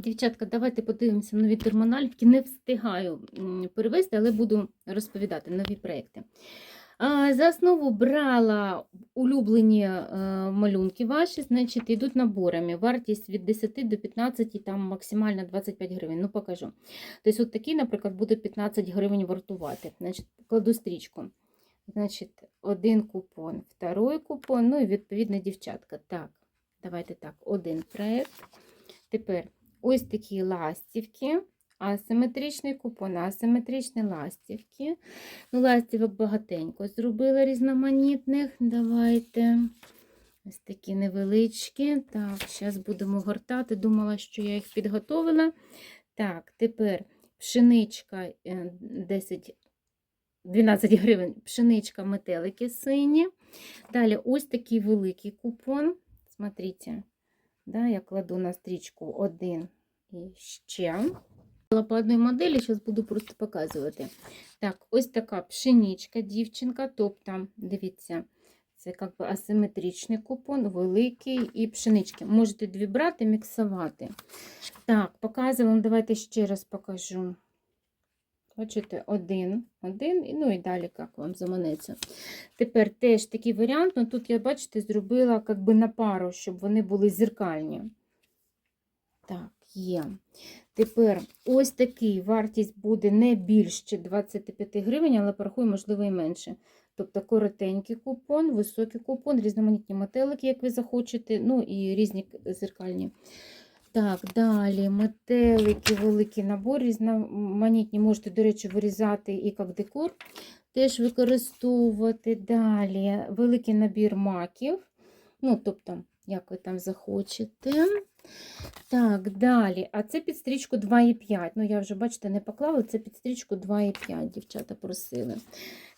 Дівчатка, давайте подивимося нові термональки. Не встигаю перевести, але буду розповідати нові проекти. За основу брала улюблені е, малюнки ваші, значить, йдуть наборами. Вартість від 10 до 15, там максимально 25 гривень. Ну, покажу. Тобто, от такий, наприклад, буде 15 гривень вартувати. Значить, кладу стрічку. Значить, один купон, второй купон, ну і відповідно дівчатка. Так, давайте так, один проект. Тепер ось такі ластівки, асиметричний купон, асиметричні ластівки. Ну, ластівок багатенько зробила різноманітних. Давайте. Ось такі невеличкі. Так, зараз будемо гортати. Думала, що я їх підготовила. Так, тепер пшеничка е, 10. 12 гривень пшеничка, метелики сині. Далі ось такий великий купон. Смотрите, да, я кладу на стрічку один і ще. По одній моделі, зараз буду просто показувати. Так, ось така пшеничка, дівчинка, тобто, дивіться, це як би асиметричний купон, великий і пшенички. Можете дві брати, міксувати. Так, показуємо, давайте ще раз покажу. Бачите, один, один, ну і далі, як вам заманеться. Тепер теж такий варіант, ну тут я, бачите, зробила як би на пару, щоб вони були зеркальні. Так, є. Тепер ось такий вартість буде не більше 25 гривень, але порахую, можливо, і менше. Тобто коротенький купон, високий купон, різноманітні метелики, як ви захочете, ну і різні зеркальні. Так, далі метелики, великий набор, різноманітні, можете, до речі, вирізати і як декор теж використовувати. Далі великий набір маків. Ну, тобто, як ви там захочете. Так, далі. А це під стрічку 2,5. Ну, я вже, бачите, не поклала, це під стрічку 2,5, дівчата просили.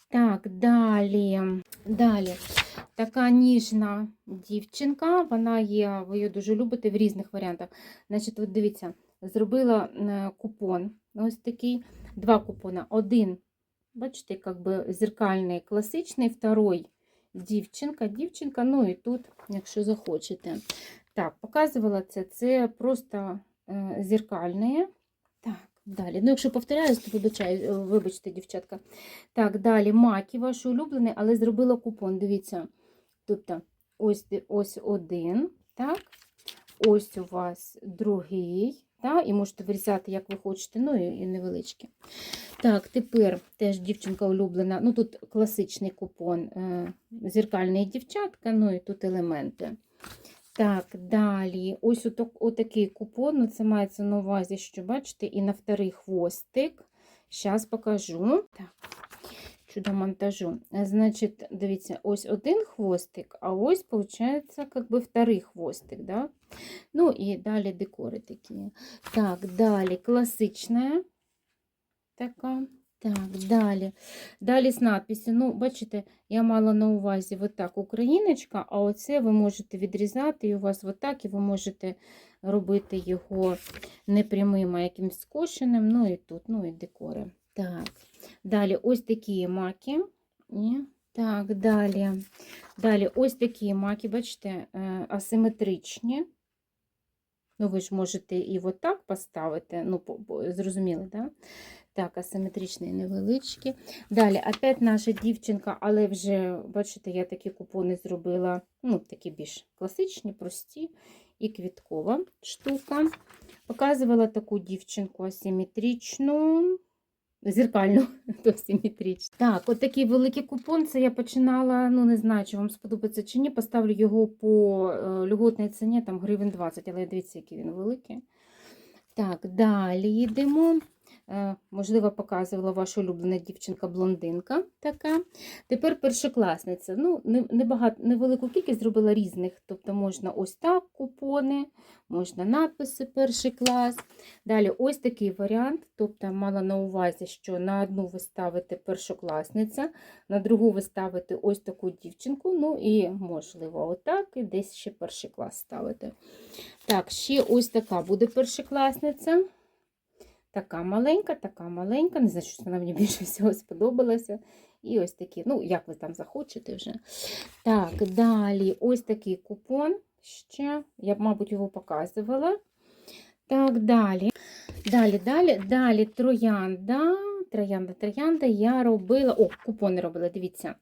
Так, далі. Далі. Така ніжна дівчинка, вона є, ви її дуже любите в різних варіантах. Значить, от дивіться, зробила купон. Ось такий, два купона. Один, бачите, як би зеркальний, класичний, второй дівчинка, дівчинка, ну і тут, якщо захочете. Так, показувала це, це просто е, зеркальне. Так, далі. Ну, якщо повторяюсь, то вибачаю, е, вибачте, дівчатка. Так, далі маки ваші улюблені, але зробила купон. Дивіться, тобто ось, ось один, так, ось у вас другий, так, і можете вирізати, як ви хочете, ну і, невеличкі. Так, тепер теж дівчинка улюблена. Ну, тут класичний купон, е, зеркальний дівчатка, ну і тут елементи. Так, далі. Ось отак, отакий купон. Ну, це мається на увазі, що бачите, і на вторий хвостик. Зараз покажу. Так, чудо монтажу. Значить, дивіться, ось один хвостик, а ось, виходить, як би вторий хвостик. Да? Ну і далі декори такі. Так, далі класична така. Так, далі. Далі з надписі. Ну, бачите, я мала на увазі отак Україночка, а оце ви можете відрізати, і у вас отак, і ви можете робити його не прямим, а якимсь скошеним. Ну і тут, ну і декори. Так, далі ось такі маки. Ні. Так, далі. Далі ось такі маки, бачите, е, асиметричні. Ну, ви ж можете і отак поставити, ну, по- по- так? Так, асиметричні невеличкі. Далі, опять наша дівчинка, але вже, бачите, я такі купони зробила, ну, такі більш класичні, прості і квіткова штука. Показувала таку дівчинку асиметричну, зеркальну, то симетричну. Так, от такий великий купон, це я починала, ну, не знаю, чи вам сподобається чи ні, поставлю його по е, льготній ціні, там гривень 20, але дивіться, який він великий. Так, далі йдемо. Е, Можливо, показувала ваша улюблена дівчинка-блондинка. така. Тепер першокласниця. Ну, небагато, невелику кількість зробила різних. Тобто можна ось так купони, можна надписи перший клас. Далі ось такий варіант. Тобто мала на увазі, що на одну ви ставите першокласниця, на другу ви ставите ось таку дівчинку. Ну і, можливо, отак, і десь ще перший клас ставите. Так, ще ось така буде першокласниця. Така маленька, така маленька. Не знаю, що вона мені більше всього сподобалася. І ось такі, ну, як ви там захочете вже. Так, далі ось такий купон ще. Я б, мабуть, його показувала. Так, далі. Далі, далі, далі троянда. Троянда, троянда я робила. О, купони робила, дивіться.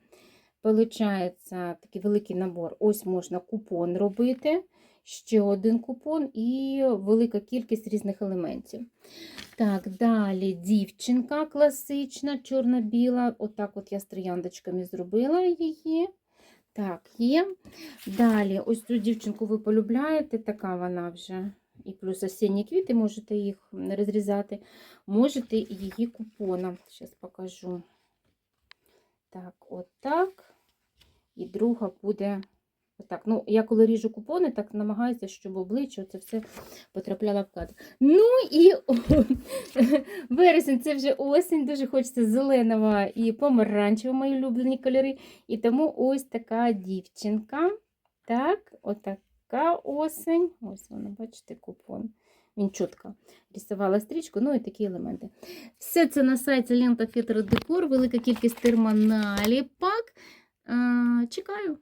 Получається такий великий набор. Ось можна купон робити. Ще один купон і велика кількість різних елементів. Так, далі дівчинка класична, чорно-біла. Отак от я з трояндочками зробила її. Так, є. Далі, ось цю дівчинку ви полюбляєте, така вона вже. І плюс осінні квіти, можете їх розрізати. Можете її купоном. Зараз покажу. Так, отак. І друга буде отак. Ну, я коли ріжу купони, так намагаюся, щоб обличчя це все потрапляло в кадр. Ну і вересень це вже осінь, дуже хочеться зеленого і помаранчевого, мої улюблені кольори. І тому ось така дівчинка. Так, отака осень. Ось вона, бачите, купон. Він чітко рисувала стрічку, ну і такі елементи. Все це на сайті Лента Фітер Декор, велика кількість термоналіпок. Е, Чекаю.